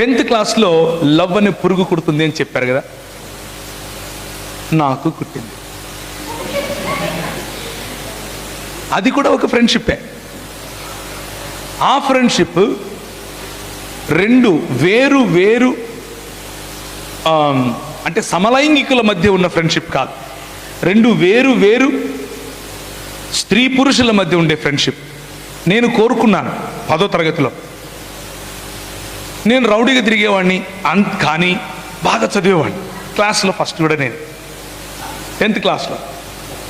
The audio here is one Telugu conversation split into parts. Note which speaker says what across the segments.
Speaker 1: టెన్త్ క్లాస్లో లవ్ అనే పురుగు కుడుతుంది అని చెప్పారు కదా? నాకు కుట్టింది. అది కూడా ఒక ఫ్రెండ్షిప్పే. ఆ ఫ్రెండ్షిప్ రెండు వేరు వేరు అంటే సమలైంగికుల మధ్య ఉన్న ఫ్రెండ్షిప్ కాదు. రెండు వేరు వేరు స్త్రీ పురుషుల మధ్య ఉండే ఫ్రెండ్షిప్. నేను కోరుకున్నాను పదో తరగతిలో. నేను రౌడీగా తిరిగేవాడిని. అన్ కానీ బాగా చదివేవాడిని. క్లాస్లో ఫస్ట్ కూడా నేను. టెన్త్ క్లాస్లో.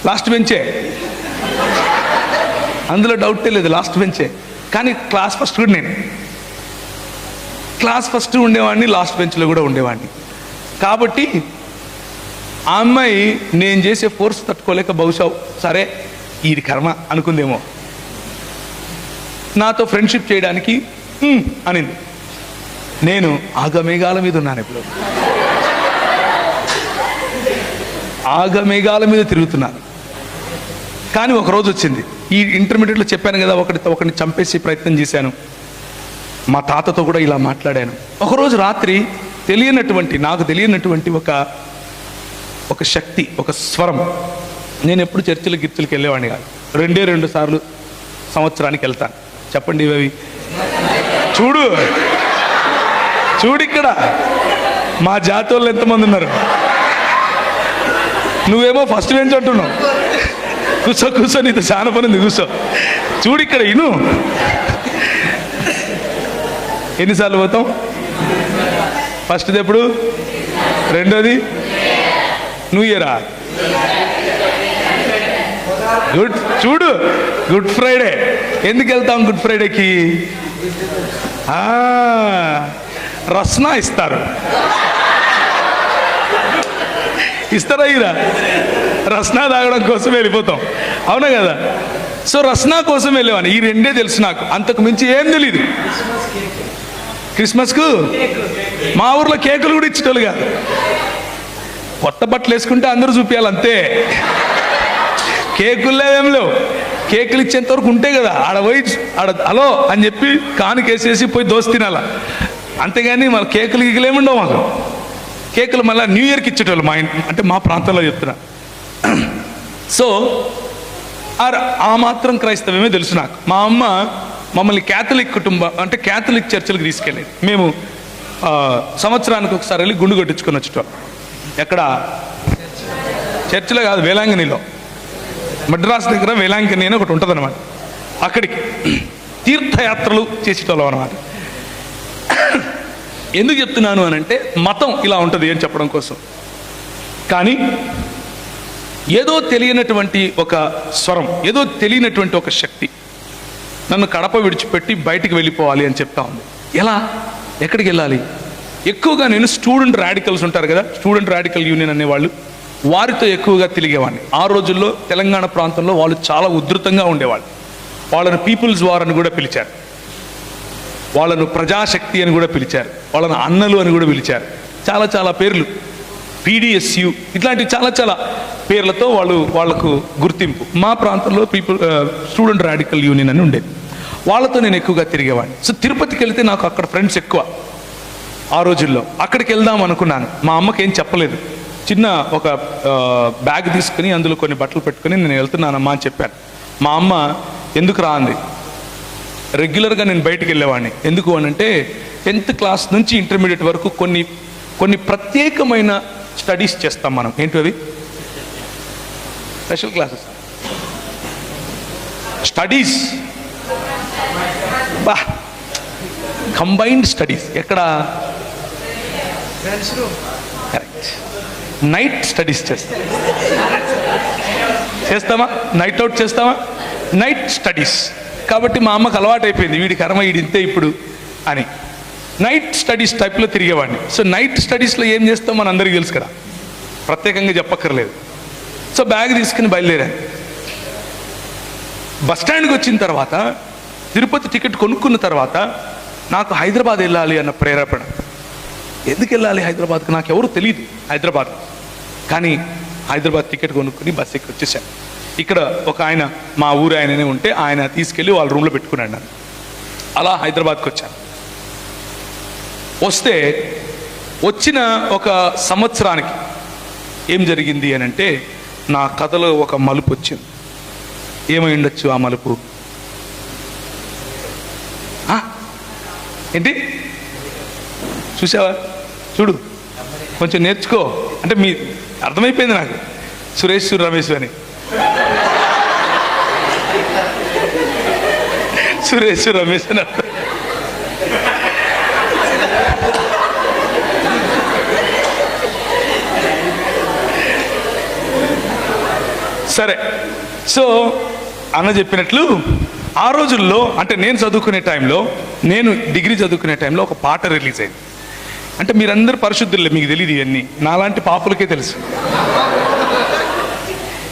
Speaker 1: లాస్ట్ బెంచే. అందులో డౌటే లేదు లాస్ట్ బెంచే. కానీ క్లాస్ ఫస్ట్ కూడా నేను. క్లాస్ ఫస్ట్ ఉండేవాడిని లాస్ట్ బెంచ్లో కూడా ఉండేవాడిని. కాబట్టి ఆ అమ్మాయి నేను చేసే ఫోర్స్ తట్టుకోలేక బహుశా సరే ఇది కర్మ అనుకుందేమో. నాతో ఫ్రెండ్షిప్ చేయడానికి అనింది. నేను ఆగమేఘాల మీద ఉన్నాను ఇప్పుడు. ఆగమేఘాల మీద తిరుగుతున్నాను కానీ ఒక రోజు వచ్చింది. ఈ ఇంటర్మీడియట్లో చెప్పాను కదా ఒకటి ఒకరిని చంపేసి ప్రయత్నం చేశాను. మా తాతతో కూడా ఇలా మాట్లాడాను. ఒకరోజు రాత్రి తెలియనటువంటి నాకు తెలియనటువంటి ఒక ఒక శక్తి ఒక స్వరం. నేను ఎప్పుడు చర్చిలు గిర్చులకు వెళ్ళేవాడిని కాదు. రెండే రెండు సార్లు సంవత్సరానికి వెళ్తాను. చెప్పండి ఇవి చూడు. చూడు ఇక్కడ. మా జాతి వాళ్ళు ఎంతమంది ఉన్నారు? నువ్వేమో ఫస్ట్ బెంచ్ అంటున్నావు. కూర్చో కూర్చో నీతో చాలా పని ఉంది కూర్చో చూడు ఇక్కడ ఇను. ఎన్నిసార్లు పోతాం? ఫస్ట్ది ఎప్పుడు? రెండోది? న్యూ ఇయరా గుడ్ చూడు గుడ్ ఫ్రైడే ఎందుకు వెళ్తాం గుడ్ ఫ్రైడేకి ఆ, రస్నా ఇస్తారు. ఇస్తారా ఇరా రస్నా తాగడం కోసం వెళ్ళిపోతాం. అవునా కదా? సో రస్నా కోసం వెళ్ళేవాడిని. ఈ రెండే తెలుసు నాకు. అంతకు మించి ఏం తెలీదు. క్రిస్మస్కు మా ఊర్లో కేకులు కూడా ఇచ్చేటోళ్ళు కాదు కొత్త బట్టలు వేసుకుంటే అందరూ చూపించాలి అంతే. కేకులు ఏం లేవు. కేకులు ఇచ్చేంత వరకు ఉంటే కదా ఆడ పోయి ఆడ హలో అని చెప్పి కానుకేసేసి పోయి దోశ తినాల. అంతేగాని మన కేకులు గీకులు ఏముండవు మాకు. కేకులు మళ్ళీ న్యూ ఇయర్కి ఇచ్చేటోళ్ళు మా ఇంటి అంటే మా ప్రాంతంలో చెప్తున్నా. సో ఆ- ఆ మాత్రం క్రైస్తవమే తెలుసు నాకు. మా అమ్మ మమ్మల్ని క్యాథలిక్ కుటుంబం అంటే క్యాథలిక్ చర్చిలకు తీసుకెళ్ళేది. మేము సంవత్సరానికి ఒకసారి వెళ్ళి గుండు కొట్టించుకుని వచ్చేటోళ్ళం. ఎక్కడ? చర్చిలో కాదు వేలాంగినిలో మద్రాస్ దగ్గర వేలాంగిని అని ఒకటి ఉంటుంది అనమాట అక్కడికి. తీర్థయాత్రలు చేసేటోళ్ళం అనమాట ఎందుకు చెప్తున్నాను అని అంటే మతం ఇలా ఉంటుంది అని చెప్పడం కోసం. కానీ ఏదో తెలియనటువంటి ఒక స్వరం ఏదో తెలియనటువంటి ఒక శక్తి నన్ను కడప విడిచిపెట్టి బయటికి వెళ్ళిపోవాలి అని చెప్తా ఉంది. ఎలా? ఎక్కడికి వెళ్ళాలి? ఎక్కువగా నేను స్టూడెంట్ రాడికల్స్ ఉంటారు కదా స్టూడెంట్ రాడికల్ యూనియన్ అనేవాళ్ళు వారితో ఎక్కువగా తిరిగేవాడిని. ఆ రోజుల్లో తెలంగాణ ప్రాంతంలో వాళ్ళు చాలా ఉధృతంగా ఉండేవాళ్ళు. వాళ్ళని పీపుల్స్ వార్ అని కూడా పిలిచారు. వాళ్ళను ప్రజాశక్తి అని కూడా పిలిచారు. వాళ్ళను అన్నలు అని కూడా పిలిచారు. చాలా చాలా పేర్లు. పీడిఎస్యు ఇట్లాంటి చాలా చాలా పేర్లతో వాళ్ళు వాళ్ళకు గుర్తింపు. మా ప్రాంతంలో పీపుల్ స్టూడెంట్ రాడికల్ యూనియన్ అని ఉండేది. వాళ్ళతో నేను ఎక్కువగా తిరిగేవాడిని. సో తిరుపతికి వెళ్తే నాకు అక్కడ ఫ్రెండ్స్ ఎక్కువ. ఆ రోజుల్లో అక్కడికి వెళ్దాం అనుకున్నాను. మా అమ్మకి ఏం చెప్పలేదు. చిన్న ఒక బ్యాగ్ తీసుకుని అందులో కొన్ని బట్టలు పెట్టుకుని నేను వెళ్తున్నానమ్మా అని చెప్పాను. మా అమ్మ ఎందుకు రా అంది. రెగ్యులర్గా నేను బయటికి వెళ్ళేవాడిని ఎందుకు అని అంటే టెన్త్ క్లాస్ నుంచి ఇంటర్మీడియట్ వరకు కొన్ని కొన్ని ప్రత్యేకమైన స్టడీస్ చేస్తాం మనం. ఏంటి అవి? Special classes. స్టడీస్. బా! Combined studies. ఎక్కడ? కరెక్ట్. నైట్ స్టడీస్ చేస్తాం. చేస్తామా? నైట్ అవుట్ చేస్తామా? Night studies. కాబట్టి మా అమ్మకు అలవాటు అయిపోయింది వీడి కర్మ వీడి ఇంతే ఇప్పుడు అని. నైట్ స్టడీస్ టైప్లో తిరిగేవాడిని. సో నైట్ స్టడీస్లో ఏం చేస్తాం మన అందరికీ తెలుసు కదా. ప్రత్యేకంగా చెప్పక్కర్లేదు. సో బ్యాగ్ తీసుకుని బయలుదేరాను. బస్ స్టాండ్కి వచ్చిన తర్వాత తిరుపతి టికెట్ కొనుక్కున్న తర్వాత నాకు హైదరాబాద్ వెళ్ళాలి అన్న ప్రేరేపణ. ఎందుకు వెళ్ళాలి హైదరాబాద్కి? నాకు ఎవరు తెలియదు హైదరాబాద్ కానీ హైదరాబాద్ టికెట్ కొనుక్కుని బస్ ఎక్కి వచ్చేసాను. ఇక్కడ ఒక ఆయన మా ఊరు ఆయననే ఉంటే ఆయన తీసుకెళ్ళి వాళ్ళ రూమ్లో పెట్టుకున్నాడు నన్ను. అలా హైదరాబాద్కి వచ్చాను. వస్తే వచ్చిన ఒక సంవత్సరానికి ఏం జరిగింది అని అంటే నా కథలో ఒక మలుపు వచ్చింది. ఏమై ఉండొచ్చు ఆ మలుపు? ఏంటి? చూసావా? చూడు. కొంచెం నేర్చుకో. అంటే మీ అర్థమైపోయింది నాకు. సురేష్ రమేష్ అని. సురేష్ రమేష్ సరే. సో అన్న చెప్పినట్లు ఆ రోజుల్లో అంటే నేను చదువుకునే టైంలో నేను డిగ్రీ చదువుకునే టైంలో ఒక పాట రిలీజ్ అయింది. అంటే మీరందరూ పరిశుద్ధులే మీకు తెలియదు ఇవన్నీ. నాలాంటి పాపులకే తెలుసు.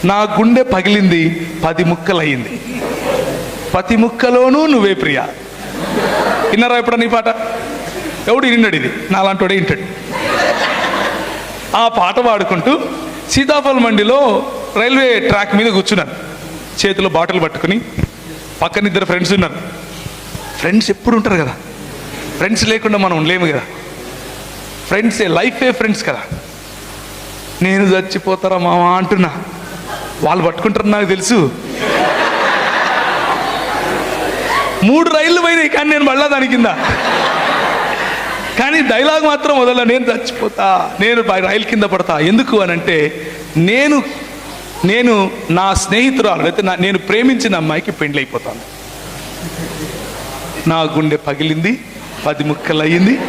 Speaker 1: నా గుండె పగిలింది పది ముక్కలయ్యింది. ప్రతి ముక్కలోనూ నువ్వే ప్రియా. విన్నారా ఎప్పుడ నీ పాట? ఎవడు విన్నాడు ఇది? నాలాంటి వాడే వింటాడు. ఆ పాట పాడుకుంటూ సీతాఫల్ మండిలో రైల్వే ట్రాక్ మీద కూర్చున్నాను. చేతిలో బాటిల్ పట్టుకుని పక్కన ఇద్దరు ఫ్రెండ్స్ ఉన్నారు. ఫ్రెండ్స్ ఎప్పుడు ఉంటారు కదా? ఫ్రెండ్స్ లేకుండా మనం ఉండలేము కదా? ఫ్రెండ్సే లైఫే ఫ్రెండ్స్ కదా? నేను చచ్చిపోతారా మామ అంటున్నా. వాళ్ళు పట్టుకుంటారు నాకు తెలుసు. మూడు రైళ్ళు పోయినాయి కానీ నేను మళ్ళా దాని కింద. కానీ డైలాగ్ మాత్రం వదల నేను చచ్చిపోతా నేను రైలు కింద పడతా. ఎందుకు అని అంటే నేను నేను నా స్నేహితురాలు అయితే నా- నేను ప్రేమించిన అమ్మాయికి పెండ్లి అయిపోతాను నా గుండె పగిలింది పది ముక్కలు అయ్యింది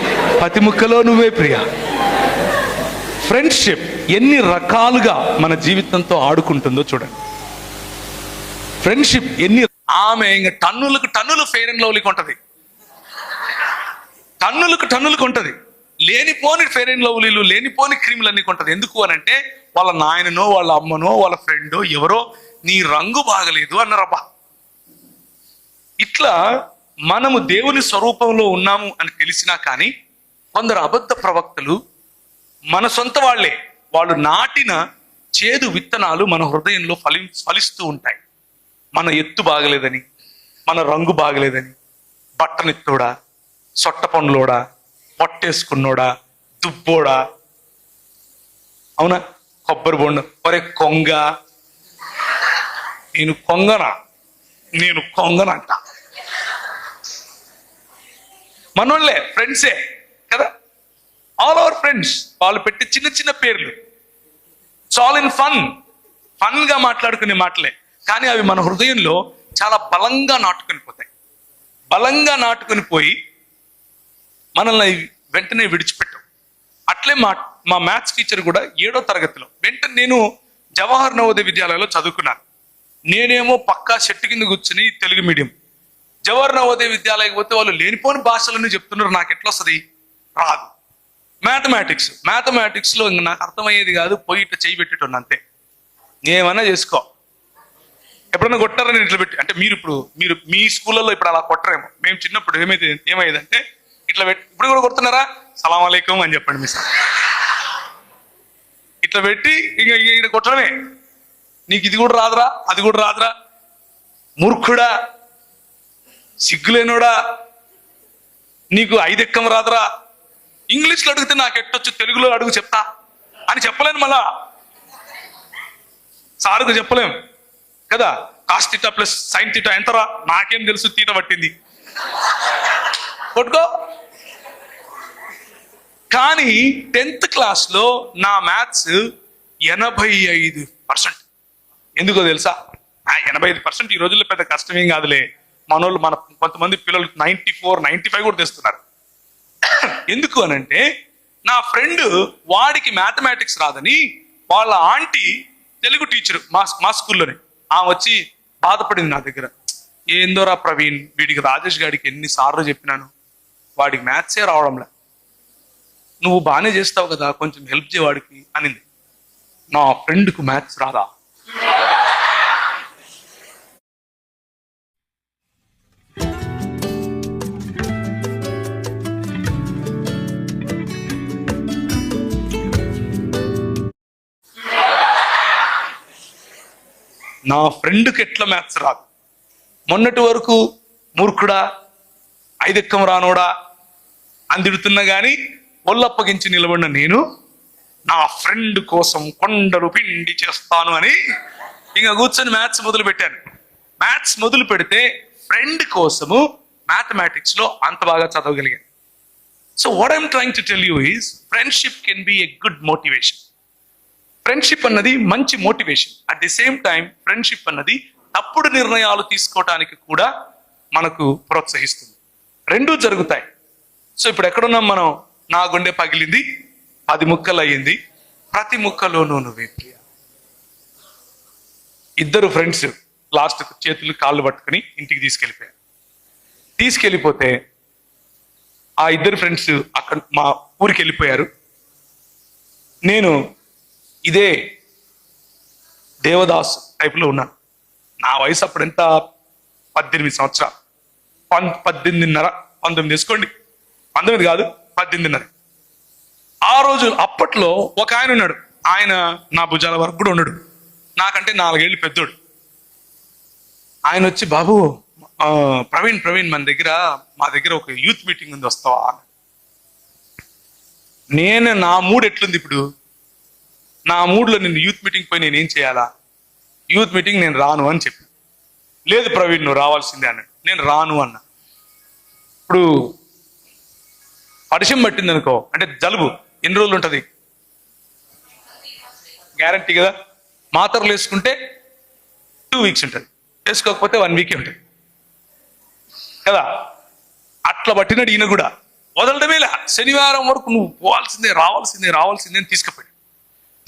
Speaker 1: పతి ముక్కలో నువ్వే ప్రియ. ఫ్రెండ్షిప్ ఎన్ని రకాలుగా మన జీవితంతో ఆడుకుంటుందో చూడండి. ఫ్రెండ్షిప్ ఎన్ని ఆమె ఇంకా టన్నులకు టన్నులు ఫెయిర్ అండ్ లవ్లీకి ఉంటుంది టన్నులకు టన్నులకు ఉంటుంది లేనిపోని ఫెయిర్ అండ్ లవ్లీలు లేనిపోని క్రీములు అన్నీ ఉంటుంది ఎందుకు అని అంటే వాళ్ళ నాయననో వాళ్ళ అమ్మనో వాళ్ళ ఫ్రెండో ఎవరో నీ రంగు బాగలేదు అన్నారబ్బా. ఇట్లా మనము దేవుని స్వరూపంలో ఉన్నాము అని తెలిసినా కానీ కొందరు అబద్ధ ప్రవక్తలు మన సొంత వాళ్ళే. వాళ్ళు నాటిన చేదు విత్తనాలు మన హృదయంలో ఫలి ఫలిస్తూ ఉంటాయి. మన ఎత్తు బాగలేదని మన రంగు బాగలేదని బట్టనెత్తోడా సొట్ట పనులోడా పొట్టేసుకున్నోడా దుబ్బోడా. అవునా? కొబ్బరి బొండు. ఒరే కొంగ. నేను కొంగనా? నేను కొంగనంట. మనోళ్ళే ఫ్రెండ్సే కదా? ఆల్ అవర్ ఫ్రెండ్స్ వాళ్ళు పెట్టి చిన్న చిన్న పేర్లు. ఆల్ ఇన్ ఫన్ ఫన్గా మాట్లాడుకునే మాటలే. కానీ అవి మన హృదయంలో చాలా బలంగా నాటుకొని పోతాయి. బలంగా నాటుకొని పోయి మనల్ని వెంటనే విడిచిపెట్టవు. అట్లే మా మా మ్యాథ్స్ టీచర్ కూడా ఏడో తరగతిలో వెంటనే నేను జవహర్ నవోదయ విద్యాలయంలో చదువుకున్నాను. నేనేమో పక్కా చెట్టు కింద కూర్చుని తెలుగు మీడియం. జవహర్ నవోదయ విద్యాలయం పోతే వాళ్ళు లేనిపోని భాషలను చెప్తున్నారు నాకు ఎట్లా వస్తుంది? రాదు. మ్యాథమెటిక్స్. మ్యాథమెటిక్స్లో ఇంక నాకు అర్థమయ్యేది కాదు పోయి ఇట్లా చేయి పెట్టేటోన్ అంతే. ఏమన్నా చేసుకో. ఎప్పుడన్నా కొట్టారని ఇట్లా పెట్టి? అంటే మీరు ఇప్పుడు మీరు మీ స్కూళ్ళలో ఇప్పుడు అలా కొట్టరేమో. మేము చిన్నప్పుడు ఏమైతే ఏమైందంటే ఇట్లా పెట్టి ఇప్పుడు కూడా కొడుతున్నారా? సలాం అలైకం అని చెప్పండి మీ సార్ ఇట్లా పెట్టి ఇంకా ఇక్కడ కొట్టడమే. నీకు ఇది కూడా రాదురా అది కూడా రాదురా. మూర్ఖుడా సిగ్గులేనోడా. నీకు ఐదెక్కం రాదురా. ఇంగ్లీష్లో అడిగితే నాకు ఎట్టొచ్చు తెలుగులో అడుగు చెప్తా అని చెప్పలేను మళ్ళా. సారుకు చెప్పలేం. కదా? Cos theta plus sine theta ఎంతరా నాకేం తెలుసు తీట పట్టింది. కొట్టుకో. కానీ టెన్త్ క్లాస్లో నా మ్యాథ్స్ ఎనభై ఐదు పర్సెంట్. ఎందుకో తెలుసా? ఎనభై ఐదు పర్సెంట్ ఈ రోజుల్లో పెద్ద కష్టమేం కాదులే. మనోళ్ళు మన కొంతమంది పిల్లలు నైంటీ ఫోర్ నైన్టీ ఫైవ్ కూడా తెస్తున్నారు. ఎందుకు అనంటే నా ఫ్రెండ్ వాడికి మ్యాథమెటిక్స్ రాదని వాళ్ళ ఆంటీ తెలుగు టీచర్ మా మా స్కూల్లోనే. ఆమె వచ్చి బాధపడింది నా దగ్గర. ఏందోరా ప్రవీణ్ వీడికి రాజేష్ గాడికి ఎన్నిసార్లు చెప్పినాను. వాడికి మ్యాథ్సే రావడంలే. నువ్వు బాగానే చేస్తావు కదా కొంచెం హెల్ప్ చేయవాడికి అనింది. నా ఫ్రెండ్కు మ్యాథ్స్ రాదా? నా ఫ్రెండ్కి ఎట్లా మ్యాథ్స్ రాదు? మొన్నటి వరకు మూర్ఖుడా ఐదెక్కం రానోడా అని తిడుతున్నా కానీ ఒళ్ళప్పగించి నిలబడిన నేను నా ఫ్రెండ్ కోసం కొండలు పిండి చేస్తాను అని ఇంకా కూర్చొని మ్యాథ్స్ మొదలు పెట్టాను మ్యాథ్స్ మొదలు పెడితే ఫ్రెండ్ కోసము మ్యాథమెటిక్స్లో అంత బాగా చదవగలిగాను. So what I'm trying to tell you is friendship can be a good motivation friendship అన్నది మంచి motivation at the same time friendship అన్నది తప్పుడు నిర్ణయాలు తీసుకోవటానికి కూడా మనకు ప్రోత్సహిస్తుంది. రెండూ జరుగుతాయి. సో ఇప్పుడు ఎక్కడున్నాం మనం? నా గుండె పగిలింది పది ముక్కలు అయ్యింది ప్రతి ముక్కలోనూ నువ్వే ప్రియ. ఇద్దరు ఫ్రెండ్స్ లాస్ట్ చేతులు కాళ్ళు పట్టుకుని ఇంటికి తీసుకెళ్ళిపోయారు. తీసుకెళ్ళిపోతే ఆ ఇద్దరు ఫ్రెండ్స్ అక్కడ మా ఊరికి వెళ్ళిపోయారు. నేను ఇదే దేవదాస్ టైప్లో ఉన్నాను నా వయసు అప్పుడు ఎంత? పద్దెనిమిది సంవత్సరాలు. పం పద్దెనిమిదిన్నర పంతొమ్మిది వేసుకోండి. పంతొమ్మిది కాదు పద్దెనిమిదిన్నర. ఆ రోజు అప్పట్లో ఒక ఆయన ఉన్నాడు. ఆయన నా భుజాల వరకు కూడా ఉన్నాడు. నాకంటే నాలుగేళ్ళు పెద్దోడు. ఆయన వచ్చి బాబు ప్రవీణ్ ప్రవీణ్ మన దగ్గర మా దగ్గర ఒక యూత్ మీటింగ్ ఉంది వస్తావా? నేను నా మూడు ఎట్లుంది ఇప్పుడు? నా మూడ్లో నేను యూత్ మీటింగ్ పోయి నేను ఏం చేయాలా? యూత్ మీటింగ్ నేను రాను అని చెప్పి. లేదు ప్రవీణ్ నువ్వు రావాల్సిందే అన్నాడు. నేను రాను అన్నా. ఇప్పుడు పరిచయం పట్టింది అనుకో అంటే జలుబు ఎన్ని రోజులు ఉంటుంది? గ్యారంటీ కదా? మాత్రలు వేసుకుంటే టూ వీక్స్ ఉంటుంది. వేసుకోకపోతే వన్ వీకే ఉంటుంది. కదా? అట్లా పట్టినాడు ఈయన కూడా. వదలడమేలా శనివారం వరకు నువ్వు పోవాల్సిందే రావాల్సిందే రావాల్సిందే అని తీసుకుపోయి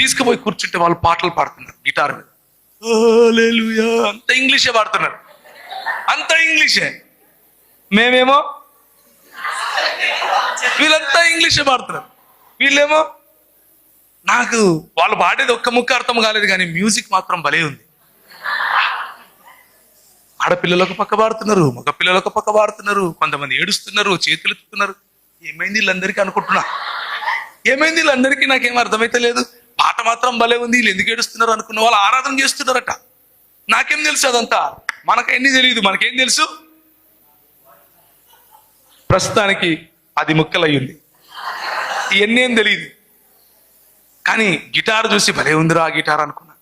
Speaker 1: తీసుకుపోయి కూర్చుంటే వాళ్ళు పాటలు పాడుతున్నారు గిటార్ మీద. అంత ఇంగ్లీషే పాడుతున్నారు. అంత ఇంగ్లీషే. మేమేమో? వీళ్ళంతా ఇంగ్లీషే పాడుతున్నారు. వీళ్ళేమో? నాకు వాళ్ళు పాడేది ఒక్క ముక్క అర్థం కాలేదు కానీ మ్యూజిక్ మాత్రం భలే ఉంది. ఆడపిల్లలకు పక్క పాడుతున్నారు మగ పిల్లలకు పక్క పాడుతున్నారు కొంతమంది ఏడుస్తున్నారు చేతులు ఎత్తుతున్నారు ఏమైంది వీళ్ళందరికీ అనుకుంటున్నా? ఏమైంది వీళ్ళందరికీ? నాకేం అర్థమైతే లేదు. పాట మాత్రం భలే ఉంది. వీళ్ళు ఎందుకు ఏడుస్తున్నారు అనుకున్న వాళ్ళు ఆరాధన చేస్తున్నారట. నాకేం తెలుసు అదంతా? మనకేంది తెలియదు మనకేం తెలుసు? ప్రస్తుతానికి అది ముక్కలయ్యింది. ఇవన్నీ ఏం తెలియదు కానీ గిటార్ చూసి భలే ఉందిరా ఆ గిటార్ అనుకున్నా.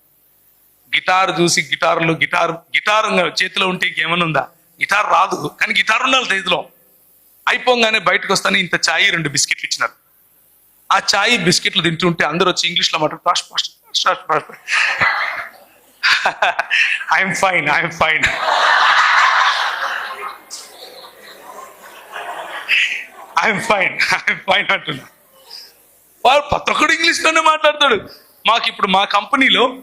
Speaker 1: గిటార్ చూసి గిటార్లు గిటార్ గిటార్ చేతిలో ఉంటే ఇంకేమైనా ఉందా? గిటార్ రాదు. కానీ గిటార్ ఉండాలి చేతిలో. అయిపోగానే బయటకు వస్తాను ఇంత ఛాయ్ రెండు బిస్కెట్లు ఇచ్చినారు. ఆ చాయ్ బిస్కెట్లు తింటుంటే అందరూ వచ్చి ఇంగ్లీష్లో మాట్లాడు I'm fine I'm fine I'm fine I'm fine అంటున్నా. వాడు ప్రతి ఒక్కడు ఇంగ్లీష్లోనే మాట్లాడతాడు. మాకు ఇప్పుడు మా కంపెనీలో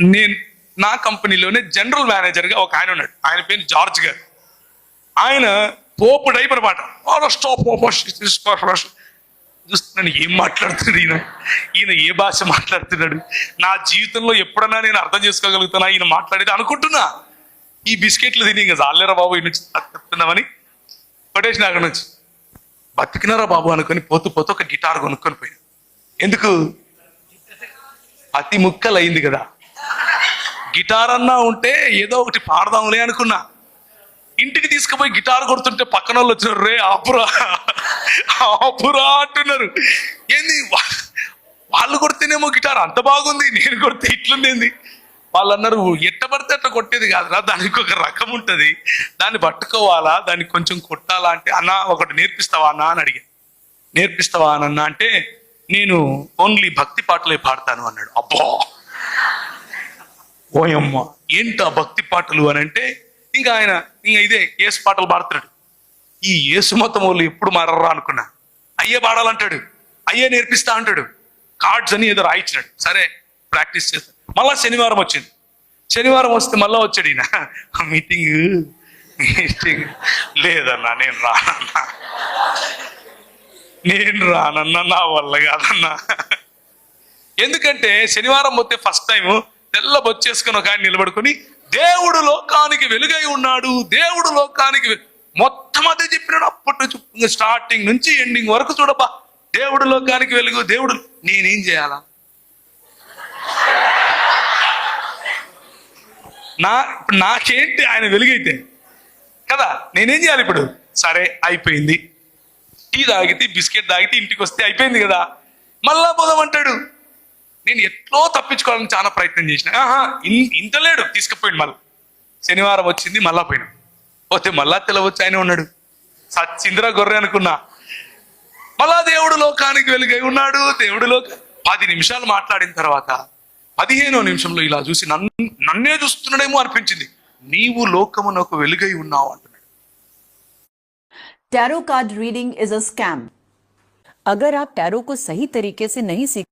Speaker 1: నేను నా కంపెనీలోనే జనరల్ మేనేజర్గా ఒక ఆయన ఉన్నాడు. ఆయన పేరు జార్జ్ గారు. ఆయన పోపు డైపర్ మాట స్టాప్ చూస్తున్నాను ఏం మాట్లాడుతున్నాడు ఈయన? ఈయన ఏ భాష మాట్లాడుతున్నాడు? నా జీవితంలో ఎప్పుడన్నా నేను అర్థం చేసుకోగలుగుతానా? ఈయన మాట్లాడేది అనుకుంటున్నా. ఈ బిస్కెట్లు తిని ఇంకా జాలేరా బాబు ఈయన నుంచి చెప్తున్నామని కొటేషన్ అక్కడ నుంచి. బతికినారా బాబు అనుకొని పోతూ పోతూ ఒక గిటార్ కొనుక్కొని పోయాను. ఎందుకు? అతి ముక్కలు అయింది కదా. గిటార్ అన్నా ఉంటే ఏదో ఒకటి పాడదాంలే అనుకున్నా. ఇంటికి తీసుకుపోయి గిటార్ కొడుతుంటే పక్కన వాళ్ళు వచ్చినారు రే ఆపురా. కాపురా అంటున్నారు. ఏంది? వాళ్ళు కొడితేనేమో గిటార్ అంత బాగుంది నేను కొడితే ఇట్లుండేంది వాళ్ళు అన్నారు ఎట్ట పడితే అట్లా కొట్టేది కాదురా దానికి ఒక రకం ఉంటది. దాన్ని పట్టుకోవాలా? దాన్ని కొంచెం కొట్టాలా అంటే అన్న ఒకటి నేర్పిస్తావా అన్న? అని అడిగా. నేర్పిస్తావా అన్న అంటే నేను ఓన్లీ భక్తి పాటలే పాడతాను అన్నాడు. అబ్బా! ఓయమ్మ ఏంటా భక్తి పాటలు అని అంటే ఇంకా ఆయన ఇంకా ఇదే కేసు పాటలు పాడుతున్నాడు. ఈ ఏసు మతం వాళ్ళు ఎప్పుడు మారరా అనుకున్నా. అయ్యే పాడాలంటాడు అయ్యే నేర్పిస్తా అంటాడు. కార్డ్స్ అని ఏదో రాయించినాడు సరే ప్రాక్టీస్ చేస్తా. మళ్ళా శనివారం వచ్చింది. శనివారం వస్తే మళ్ళీ వచ్చాడు ఈయన. Meeting meeting. లేదన్నా నేను రానన్నా. నేను రానన్నా నా వల్ల కాదన్నా. ఎందుకంటే శనివారం పోతే ఫస్ట్ టైం తెల్ల బొచ్చేసుకుని ఒక ఆయన నిలబడుకొని దేవుడు లోకానికి వెలుగై ఉన్నాడు. దేవుడు లోకానికి మొత్తం అదే చెప్పినాడు. అప్పటి నుంచి స్టార్టింగ్ నుంచి ఎండింగ్ వరకు చూడబ్బా. దేవుడు లోకానికి వెలుగు దేవుడు నేనేం చేయాలా? నా ఇప్పుడు నాకేంటి ఆయన వెలుగైతే? కదా నేనేం చేయాలి ఇప్పుడు? సరే అయిపోయింది. టీ తాగితే బిస్కెట్ తాగితే ఇంటికి వస్తే అయిపోయింది కదా. మళ్ళా పోదామంటాడు నేను ఎట్లో తప్పించుకోవాలని చాలా ప్రయత్నం చేసిన. ఆహా ఇంత లేడు. తీసుకుపోయింది మళ్ళీ. శనివారం వచ్చింది మళ్ళా పోయినా. పోతే మళ్ళా తెలవచ్చు ఆయన ఉన్నాడు సచ్చింద్ర గొర్రె అనుకున్నా మళ్ళా దేవుడు లోకానికి వెలుగై ఉన్నాడు దేవుడు లోక పది నిమిషాలు మాట్లాడిన తర్వాత పదిహేనో నిమిషంలో ఇలా చూసి నన్ను నన్నే చూస్తున్నాడేమో అనిపించింది నీవు లోకమునకు వెలుగై ఉన్నావు అంటున్నాడు
Speaker 2: Tarot card reading is a scam.
Speaker 3: अगर आप टैरो को सही तरीके से नहीं सीख